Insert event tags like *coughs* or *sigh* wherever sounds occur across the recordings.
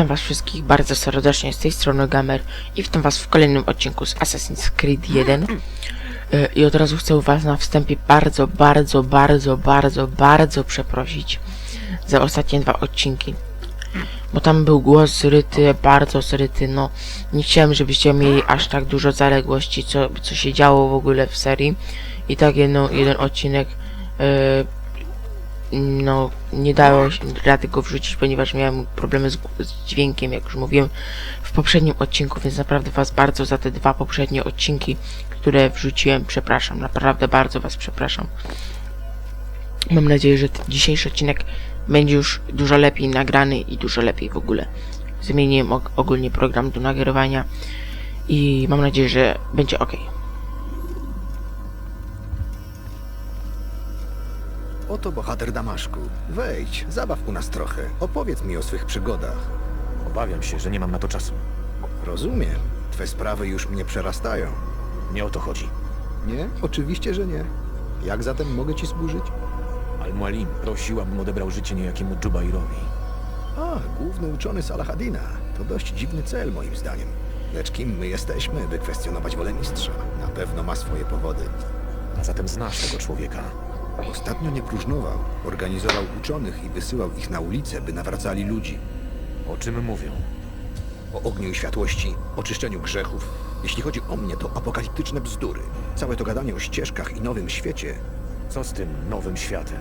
Witam was wszystkich bardzo serdecznie z tej strony Gamer i witam was w kolejnym odcinku z Assassin's Creed 1 E, i od razu chcę was na wstępie bardzo, bardzo, bardzo, bardzo, bardzo przeprosić za ostatnie dwa odcinki. Bo tam był głos zryty, bardzo zryty, no nie chciałem, żebyście mieli aż tak dużo zaległości, co, co się działo w ogóle w serii. I tak jedno, jeden odcinek e, no nie dało się rady go wrzucić, ponieważ miałem problemy z, z dźwiękiem, jak już mówiłem w poprzednim odcinku, więc naprawdę was bardzo za te dwa poprzednie odcinki, które wrzuciłem, przepraszam, naprawdę bardzo was przepraszam. Mam nadzieję, że dzisiejszy odcinek będzie już dużo lepiej nagrany i dużo lepiej w ogóle. Zmieniłem og- ogólnie program do nagrywania i mam nadzieję, że będzie ok. Oto bohater Damaszku. Wejdź, zabaw u nas trochę. Opowiedz mi o swych przygodach. Obawiam się, że nie mam na to czasu. Rozumiem. Twe sprawy już mnie przerastają. Nie o to chodzi. Nie? Oczywiście, że nie. Jak zatem mogę ci służyć? Al-Mualim prosił, abym odebrał życie niejakiemu Dżubairowi. A, główny uczony Salahadina. To dość dziwny cel, moim zdaniem. Lecz kim my jesteśmy, by kwestionować wolę mistrza? Na pewno ma swoje powody. A zatem znasz tego człowieka. Ostatnio nie próżnował. Organizował uczonych i wysyłał ich na ulicę, by nawracali ludzi. O czym mówią? O ogniu i światłości, oczyszczeniu grzechów. Jeśli chodzi o mnie, to apokaliptyczne bzdury. Całe to gadanie o ścieżkach i nowym świecie. Co z tym nowym światem?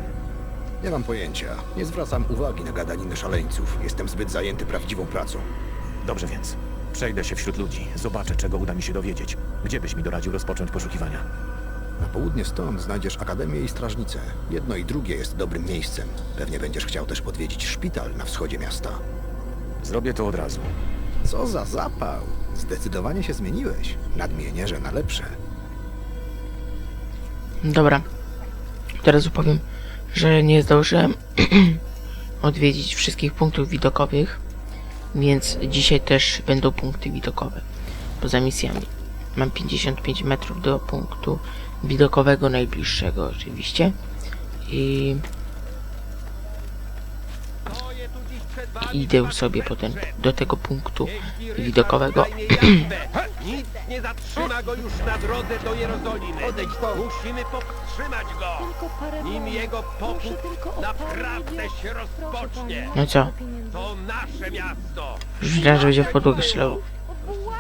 Nie mam pojęcia. Nie zwracam uwagi na gadaniny szaleńców. Jestem zbyt zajęty prawdziwą pracą. Dobrze więc. Przejdę się wśród ludzi, zobaczę, czego uda mi się dowiedzieć. Gdzie byś mi doradził rozpocząć poszukiwania? Na południe stąd znajdziesz akademię i strażnicę. Jedno i drugie jest dobrym miejscem. Pewnie będziesz chciał też odwiedzić szpital na wschodzie miasta. Zrobię to od razu. Co za zapał! Zdecydowanie się zmieniłeś. Nadmienię, że na lepsze. Dobra. Teraz opowiem, że nie zdążyłem *clears throat* odwiedzić wszystkich punktów widokowych, więc dzisiaj też będą punkty widokowe poza misjami. Mam 55 metrów do punktu widokowego najbliższego oczywiście i idę sobie potem do tego punktu widokowego. *clears throat* Nic nie zatrzyma go już na drodze do Jerozolimy. Odejdź stąd. Musimy powstrzymać go, Tylko parę nim jego popód naprawdę się rozpocznie. No co? To nasze miasto. Już myślałem, że będzie w podłogę strzelał.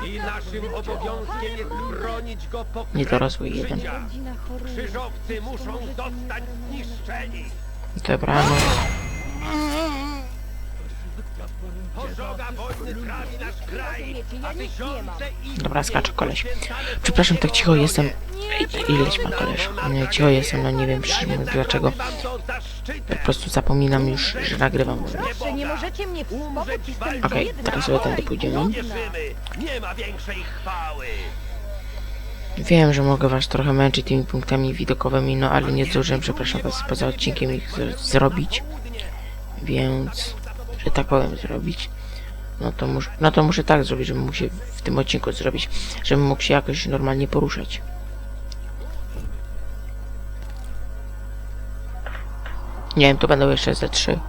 I naszym obowiązkiem jest bronić go po Niedorosły krew jeden. życia. Krzyżowcy muszą zostać zniszczeni. Dobra, no. Dobra, skacze koleś. Przepraszam, tak cicho jestem. Ej, Ileś pan koleś. Nie, Cicho jestem, no nie wiem dlaczego. Po prostu zapominam już, że nagrywam. Proszę, nie możecie mnie Okej, biedna. teraz sobie tędy pójdziemy. Wiem, że mogę was trochę męczyć tymi punktami widokowymi, no ale nie zdążyłem, przepraszam was, poza odcinkiem ich zrobić. Więc, że tak powiem, zrobić. No to, mus, no to muszę tak zrobić, żebym mógł się w tym odcinku zrobić, żebym mógł się jakoś normalnie poruszać. Nie wiem, to będą jeszcze ze trzy.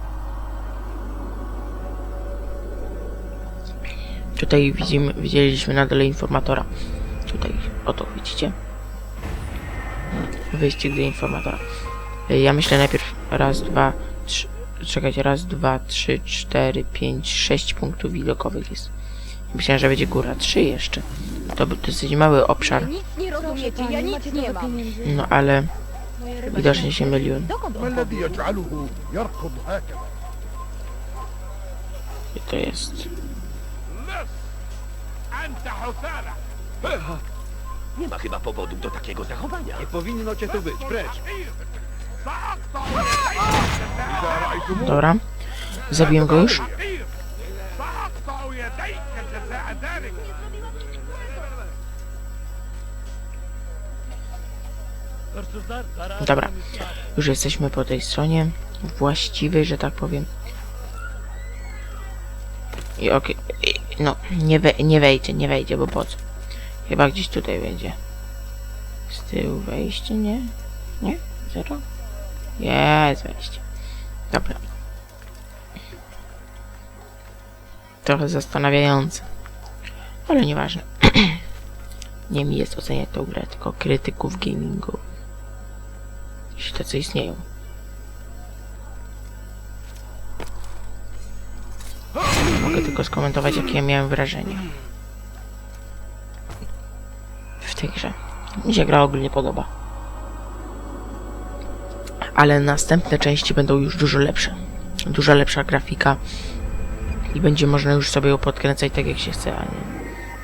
Tutaj widzimy, widzieliśmy na dole informatora. Tutaj, oto widzicie. Wyścig do informatora. Ja myślę najpierw raz, dwa, trzy czekać, raz, dwa, trzy, cztery, pięć, sześć punktów widokowych jest. Myślałem, że będzie góra trzy jeszcze. To był dosyć mały obszar. Nic nie rozumiecie, ja nic nie mam. No ale no, widocznie się myliłem. I to jest. Nie ma chyba powodu do takiego zachowania. Nie powinno cię tu być, precz! Dobra. Zabiłem go już. Dobra. Już jesteśmy po tej stronie właściwej, że tak powiem. I okej. i- No, nie, we, nie wejdzie, nie wejdzie, bo po co? Chyba gdzieś tutaj będzie. Z tyłu wejście, nie? Nie? Zero? Jest wejście. Dobra. trochę zastanawiające. Ale nieważne. *clears throat* Nie mi jest oceniać tą grę, tylko krytyków gamingu. Jeśli tacy istnieją. Mogę tylko skomentować, jakie ja miałem wrażenie. W tej grze. Mi się gra ogólnie podoba ale następne części będą już dużo lepsze. Dużo lepsza grafika i będzie można już sobie ją podkręcać tak jak się chce, a nie,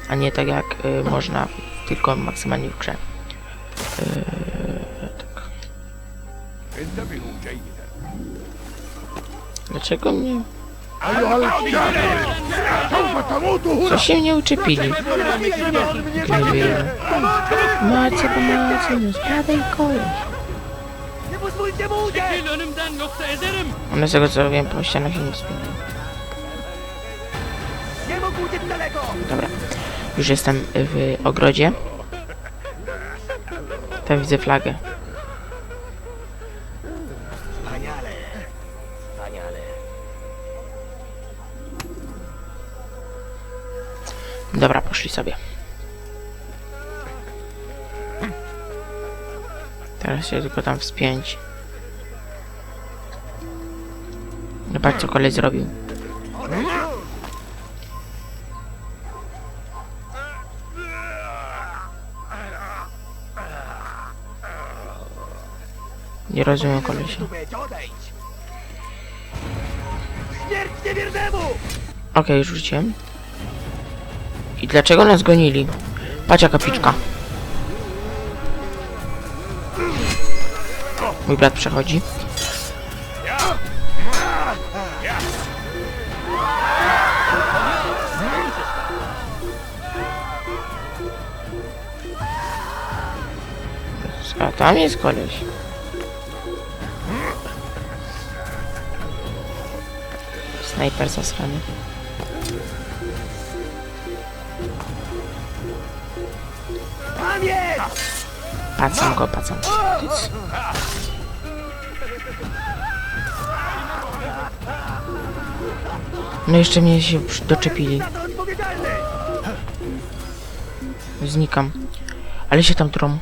a nie tak jak y, można tylko maksymalnie w grze. Yy, tak. Dlaczego mnie... Co się mnie uczepili? Nie wiem. Marcia, pomaga, nie zbadaj koleś. Nie pozwólcie mu uciec! One z tego co wiem po ścianach uciec daleko! Dobra. Już jestem w ogrodzie. Tam widzę flagę. Wspaniale! Wspaniale! Dobra, poszli sobie. Teraz się tylko tam wspiąć. Zobacz co koleś zrobił. Nie rozumiem kolesia. Okej, już rzuciłem. I dlaczego nas gonili? Patrz jaka piczka. Mój brat przechodzi. A tam jest koleś. Snajper zasrany. Pacam go, pacam. No jeszcze mnie się doczepili. Znikam. Ale się tam trą.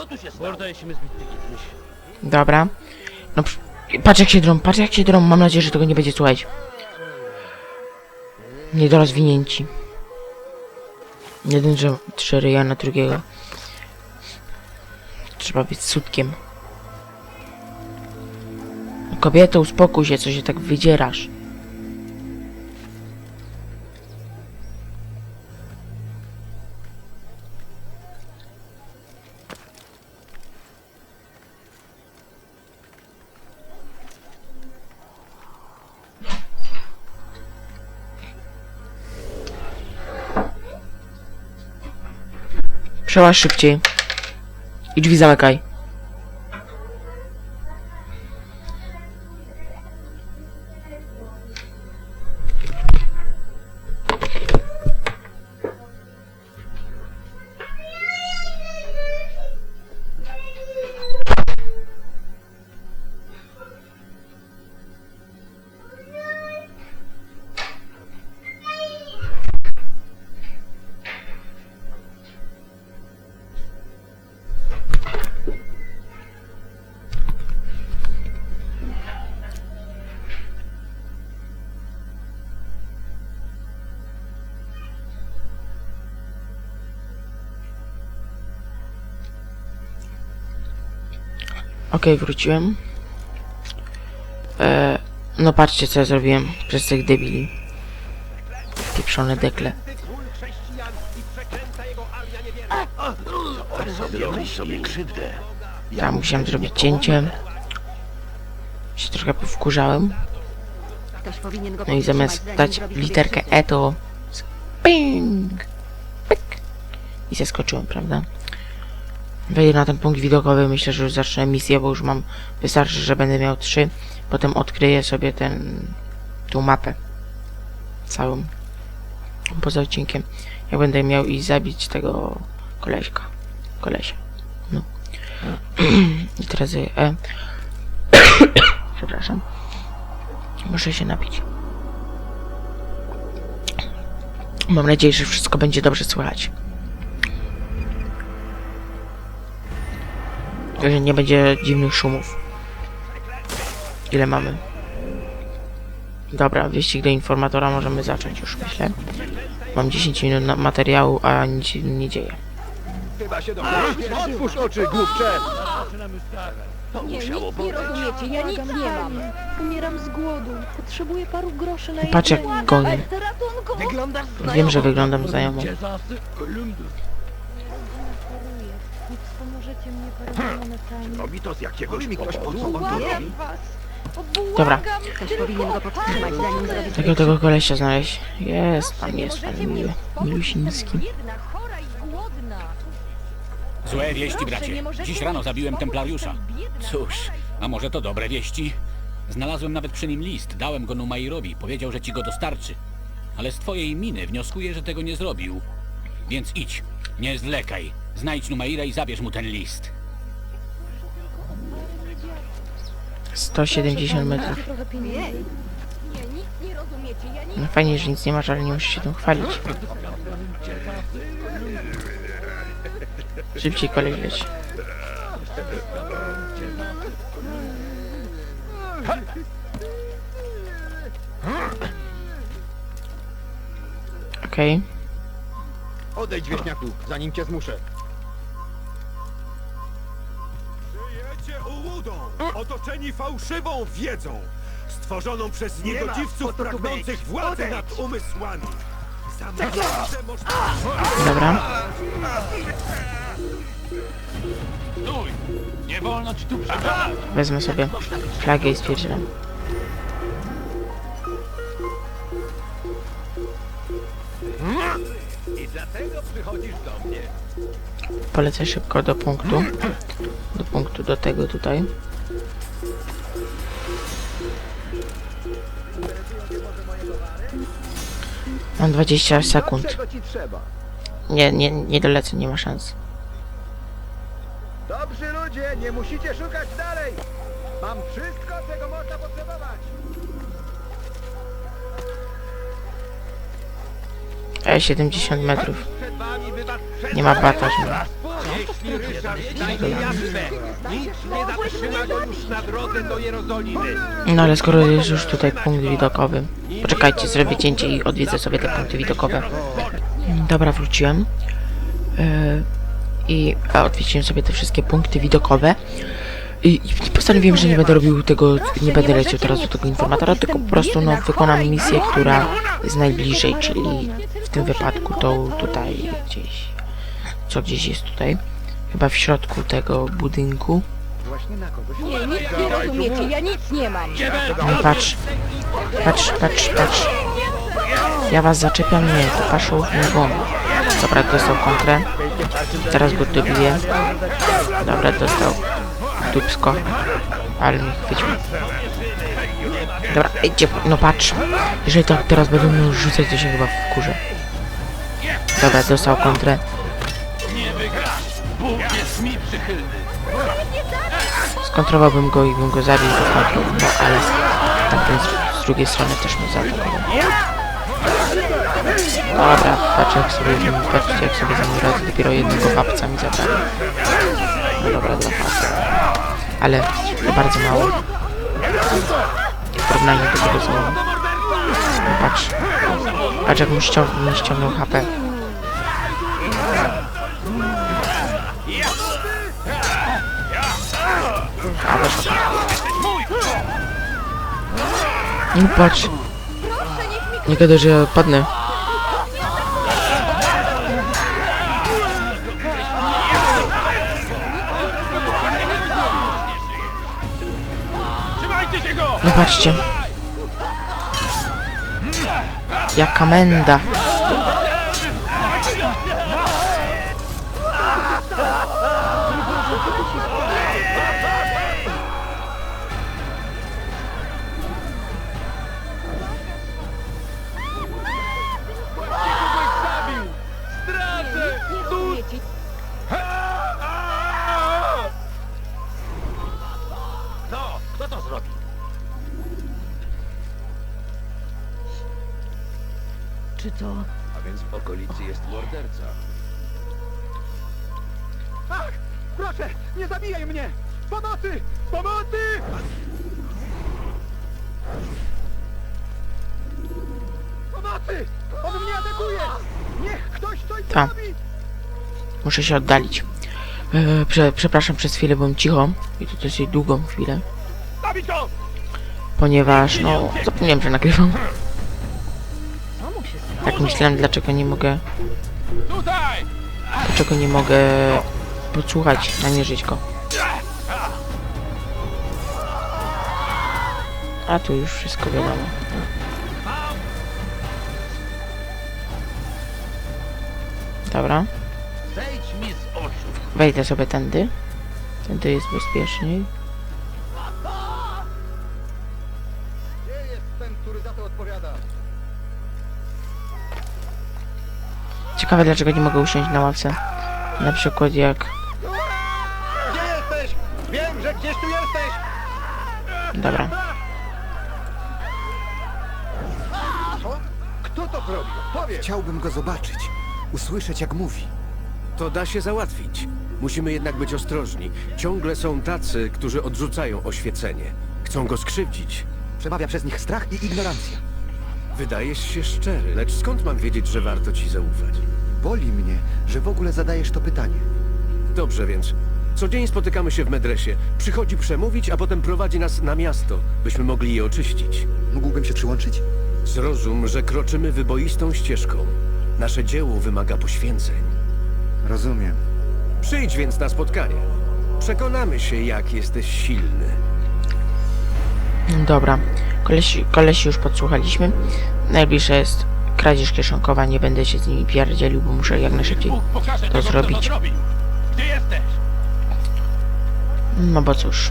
Co tu się stało? Dobra. No psz- patrz jak się drą, patrz jak się drą. Mam nadzieję, że tego nie będzie słuchać. Niedorozwinięci. Jeden, że trzy ryja na drugiego. Trzeba być sutkiem. Kobieto, uspokój się, co się tak wydzierasz. Przełaź szybciej. I drzwi zamykaj. Okej, wróciłem. E, no patrzcie co ja zrobiłem przez tych debili. Pieprzone dekle. Sobie krzywdę Tam musiałem zrobić cięcie. Się trochę powkurzałem. No i zamiast dać literkę E to... Ping! Pyk! I zeskoczyłem, prawda? Wejdę na ten punkt widokowy, myślę, że już zacznę misję, bo już mam... Wystarczy, że będę miał trzy. Potem odkryję sobie ten... tą mapę. Całą. Poza odcinkiem. Jak będę miał i zabić tego koleśka. Kolesia. No. *clears throat* I teraz E. *coughs* Przepraszam. Muszę się napić. Mam nadzieję, że wszystko będzie dobrze słychać. Że nie będzie dziwnych szumów. Ile mamy? Dobra, wyścig do informatora możemy zacząć już, myślę. Mam 10 minut na materiału, a nic się nie dzieje. Otwórz oczy, głupcze! Nie, nic nie rozumiecie, ja nic nie mam. Umieram z głodu. Potrzebuję paru groszy na Patrz jak jedzenie. goni. Wyglądasz Wiem, że wyglądam znajomo. Wspomożecie mnie paroma monetami. Robi to z jakiegoś mi ktoś powodu? Błagam was. O, błagam. Dobra. Ktoś powinien go powstrzymać, zanim zrobi Takiego tego kolesia znaleźć. Jest pan, Nie jest pan uspokoić, Milusiński. biedna, chora i głodna. Złe wieści, bracie. Dziś rano zabiłem templariusza. Cóż, a może to dobre wieści? Znalazłem nawet przy nim list, dałem go Numairowi, powiedział, że ci go dostarczy. Ale z twojej miny wnioskuję, że tego nie zrobił. Więc idź, nie zwlekaj. Znajdź Numaira i zabierz mu ten list. 170 metrów. Macie trochę pieniędzy. Nie, nic nie rozumiecie, ja nic No fajnie, że nic nie masz, ale nie musisz się tym chwalić. Szybciej kolej leci. Okej. Odejdź, wieśniaku, zanim cię zmuszę. Otoczeni fałszywą wiedzą, stworzoną przez niegodziwców pragnących władzy nad umysłami. Zamknięte można... Dobra. Stój! Nie wolno ci tu przebywać! Wezmę sobie flagę i stwierdziłem. I dlatego przychodzisz do mnie. Polecę szybko do punktu. Do punktu, do tego tutaj. Mam 20 sekund. Czego ci trzeba? Nie, nie, nie dolecę, nie ma szans. Dobrzy ludzie, nie musicie szukać dalej! Mam wszystko, czego można potrzebować! E, 70 metrów. Przed wami wybacz Nie ma bata, Jeśli Ryszard jasne, nic nie zatrzyma go już na drodze do Jerozolimy. No ale skoro jest już tutaj punkt widokowy. Poczekajcie, zrobię cięcie i odwiedzę sobie te punkty widokowe. Dobra, wróciłem. Yy, I odwiedziłem sobie te wszystkie punkty widokowe. I, I postanowiłem, że nie będę robił tego, nie będę leciał teraz do tego informatora, tylko po prostu no, wykonam misję, która jest najbliżej, czyli w tym wypadku to tutaj gdzieś. Co gdzieś jest tutaj? Chyba w środku tego budynku. Nie, nic nie rozumiecie, ja nic nie mam. No patrz, patrz, patrz, patrz. Ja was zaczepiam, nie, to paszą w bomb. Dobra, dostał kontrę. Teraz go dobiję. Dobra, dostał dupsko. Ale mnie chwycił. Dobra, idzie, no patrz. Jeżeli tak teraz będą mnie rzucać, to się chyba wkurzę. Dobra, dostał kontrę. Skontrowałbym go i bym go zabił do końca, no ale tamten z, z drugiej strony też mnie zaatakował. Dobra, patrz jak sobie, patrzcie jak sobie z nim radzę, dopiero jednego babca mi zabrali. No dobra, dla babca. Ale to bardzo mało. W porównaniu do tego mam. No patrz. Patrz jak mu mi ściągnął HP. A weszło. No patrz. Nie gadaj, że ja padnę. No patrzcie. Jaka menda. Zrobi! Muszę się oddalić. E, prze, przepraszam, przez chwilę byłem cicho. I to dosyć długą chwilę. Ponieważ, no, zapomniałem, że nagrywam. Tak myślałem, dlaczego nie mogę... Dlaczego nie mogę podsłuchać, namierzyć go. A tu już wszystko wiadomo. Dobra. Wejdę sobie tędy. Tędy jest bezpieczniej. Gdzie jest ten, który za to odpowiada? Ciekawe dlaczego nie mogę usiąść na ławce. Na przykład jak... Gdzie jesteś? Wiem, że gdzieś tu jesteś! Dobra. Kto to zrobił? Powiedz! Chciałbym go zobaczyć, usłyszeć jak mówi. To da się załatwić. Musimy jednak być ostrożni. Ciągle są tacy, którzy odrzucają oświecenie. Chcą go skrzywdzić. Przemawia przez nich strach i ignorancja. Wydajesz się szczery, lecz skąd mam wiedzieć, że warto ci zaufać? Boli mnie, że w ogóle zadajesz to pytanie. Dobrze więc. Co dzień spotykamy się w Medresie. Przychodzi przemówić, a potem prowadzi nas na miasto, byśmy mogli je oczyścić. Mógłbym się przyłączyć? Zrozum, że kroczymy wyboistą ścieżką. Nasze dzieło wymaga poświęceń. Rozumiem. Przyjdź więc na spotkanie. Przekonamy się, jak jesteś silny. Dobra. Kolesi, kolesi już podsłuchaliśmy. Najbliższe jest kradzież kieszonkowa. Nie będę się z nimi pierdzielił, bo muszę jak najszybciej to kto zrobić. zrobił. Gdzie jesteś? No bo cóż.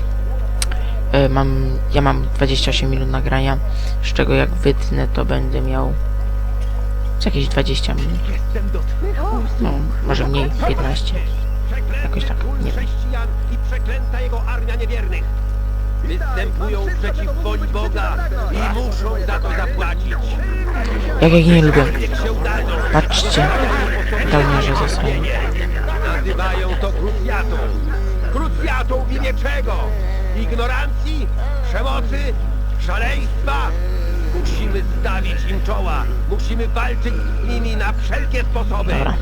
E, mam, ja mam 28 minut nagrania, z czego jak wytnę to będę miał z jakieś 20 minut. No, może mniej, 15. Przeklęty Jakoś tak, nie wiem. i przeklęta jego armia niewiernych! Występują przeciw woli Boga i muszą za to zapłacić! Jak ja ich nie lubię. Patrzcie, dawniarze zasrają. Nazywają to krucjatą! Krucjatą w imię czego? Ignorancji? Przemocy? Szaleństwa? Musimy stawić im czoła! Musimy walczyć z nimi na wszelkie sposoby! Dobra.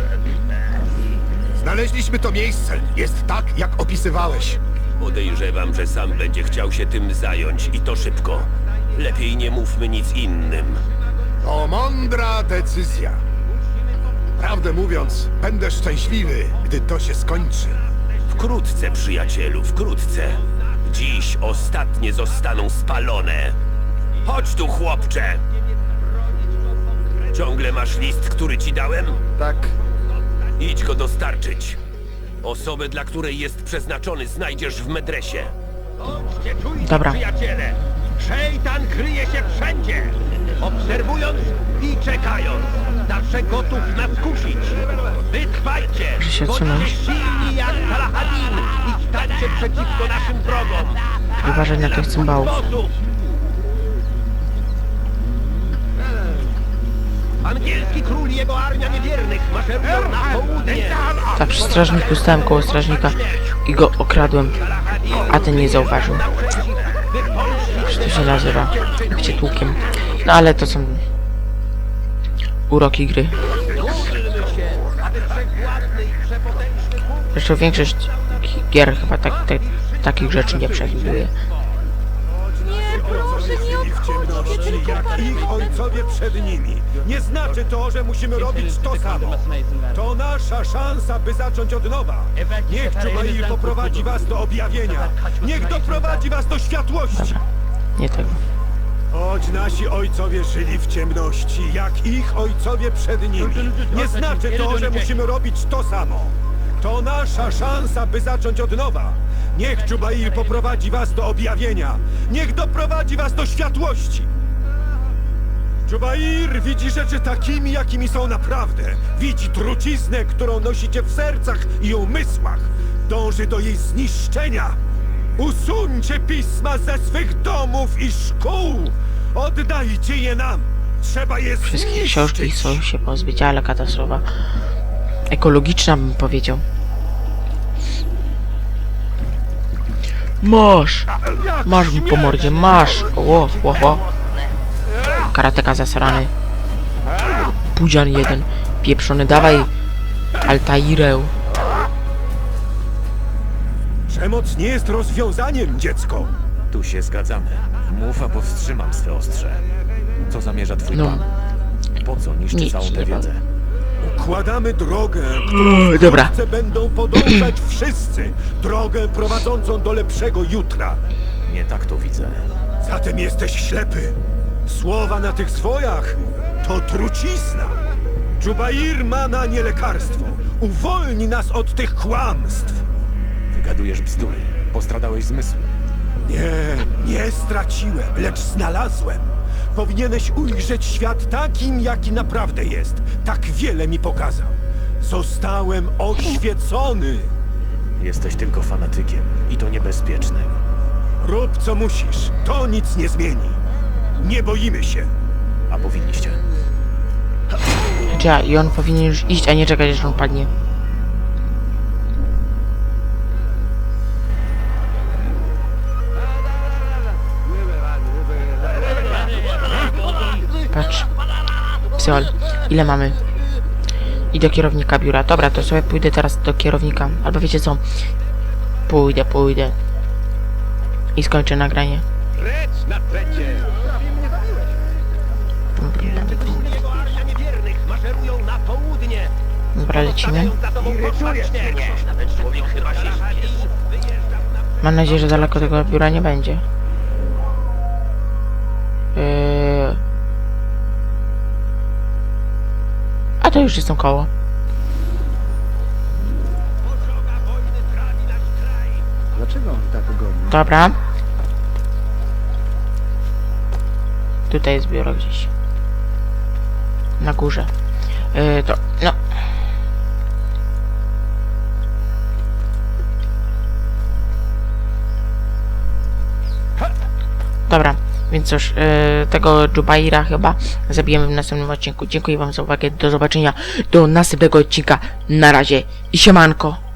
Znaleźliśmy to miejsce. Jest tak, jak opisywałeś. Podejrzewam, że sam będzie chciał się tym zająć i to szybko. Lepiej nie mówmy nic innym. To mądra decyzja. Prawdę mówiąc, będę szczęśliwy, gdy to się skończy. Wkrótce, przyjacielu, wkrótce. Dziś ostatnie zostaną spalone. Chodź tu, chłopcze! Ciągle masz list, który ci dałem? Tak, Idź go dostarczyć. Osobę, dla której jest przeznaczony, znajdziesz w medresie. Bądźcie czujni, Dobra. przyjaciele! Szejtan kryje się wszędzie! Obserwując i czekając, zawsze gotów nas kusić. Wytrwajcie! Muszę się Bądźcie silni jak Salahadin i stańcie przeciwko naszym wrogom! Uważaj na tych cymbałów. Sposób. Angielski król i jego armia niewiernych maszerują na południe! Ta przy strażniku stałem koło strażnika i go okradłem, a ten nie zauważył. Czy to się nazywa? Bycie tłukiem. No ale to są uroki gry. Zresztą większość gier chyba tak, tak, takich rzeczy nie przewiduje. Nie, proszę, nie odchodźcie, tylko jak ich ojcowie przed nimi. Nie znaczy to, że musimy robić to samo. To nasza szansa, by zacząć od nowa. Niech Czubail poprowadzi was do objawienia. Niech doprowadzi was do światłości. Nie tego. Choć nasi ojcowie żyli w ciemności, jak ich ojcowie przed nimi. Nie znaczy to, że musimy robić to samo. To nasza szansa, by zacząć od nowa. Niech Czubail poprowadzi was do objawienia. Niech doprowadzi was do światłości. Czubair widzi rzeczy takimi, jakimi są naprawdę. Widzi truciznę, którą nosicie w sercach i umysłach. Dąży do jej zniszczenia. Usuńcie pisma ze swych domów i szkół. Oddajcie je nam. Trzeba je Wszystkie zniszczyć. książki chcą się pozbyć, ale katastrofa. Ekologiczna bym powiedział. Masz! Masz mi po mordzie, masz! Ło, ło, ło. Karateka zasrany. Pudzian jeden. Pieprzony, dawaj Altairę. Przemoc nie jest rozwiązaniem, dziecko. Tu się zgadzamy. Mów, a powstrzymam swe ostrze. Co zamierza twój No. pan? Po co niszczy Nic całą tę nie wiedzę? Układamy drogę, Uuu, Dobra. Wkrótce będą podążać wszyscy. Drogę prowadzącą do lepszego jutra. Nie tak to widzę. Zatem jesteś ślepy. Słowa na tych zwojach to trucizna. Dżubair ma na nie lekarstwo. Uwolni nas od tych kłamstw. Wygadujesz bzdury. Postradałeś zmysł. Nie, nie straciłem, lecz znalazłem. Powinieneś ujrzeć świat takim, jaki naprawdę jest. Tak wiele mi pokazał. Zostałem oświecony. Jesteś tylko fanatykiem i to niebezpiecznym. Rób co musisz, to nic nie zmieni. Nie boimy się. A powinniście. Ja, i on powinien już iść, a nie czekać, aż on padnie. Patrz. Psyol, ile mamy? I do kierownika biura. Dobra, to sobie pójdę teraz do kierownika. Albo wiecie co? Pójdę, pójdę. I skończę nagranie. Się śpieszy. Mam nadzieję, że daleko tego biura nie będzie. Yy... A to już jestem koło. Dlaczego on tak goni? Dobra. Tutaj jest biuro gdzieś. Na górze. Yy, to, no. Więc cóż, yy, tego Jubaira chyba zabijemy w następnym odcinku. Dziękuję wam za uwagę, do zobaczenia do następnego odcinka. Na razie i siemanko.